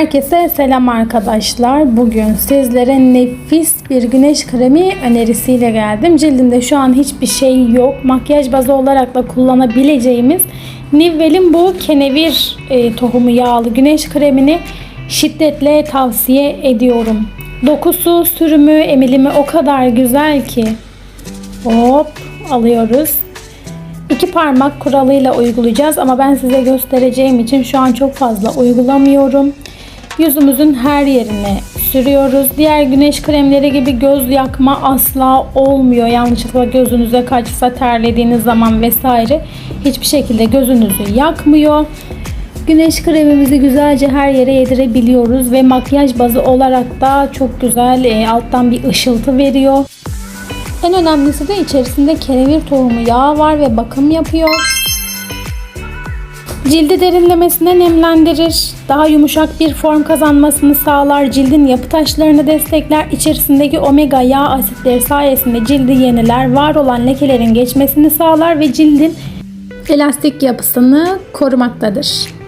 Herkese selam arkadaşlar. Bugün sizlere nefis bir güneş kremi önerisiyle geldim. Cildimde şu an hiçbir şey yok. Makyaj bazı olarak da kullanabileceğimiz Nivell'in bu kenevir e, tohumu yağlı güneş kremini şiddetle tavsiye ediyorum. Dokusu, sürümü, emilimi o kadar güzel ki. Hop alıyoruz. İki parmak kuralıyla uygulayacağız ama ben size göstereceğim için şu an çok fazla uygulamıyorum. Yüzümüzün her yerine sürüyoruz. Diğer güneş kremleri gibi göz yakma asla olmuyor. Yanlışlıkla gözünüze kaçsa terlediğiniz zaman vesaire hiçbir şekilde gözünüzü yakmıyor. Güneş kremimizi güzelce her yere yedirebiliyoruz ve makyaj bazı olarak da çok güzel e, alttan bir ışıltı veriyor. En önemlisi de içerisinde kenevir tohumu yağı var ve bakım yapıyor. Cildi derinlemesine nemlendirir. Daha yumuşak bir form kazanmasını sağlar. Cildin yapı taşlarını destekler. İçerisindeki omega yağ asitleri sayesinde cildi yeniler. Var olan lekelerin geçmesini sağlar ve cildin elastik yapısını korumaktadır.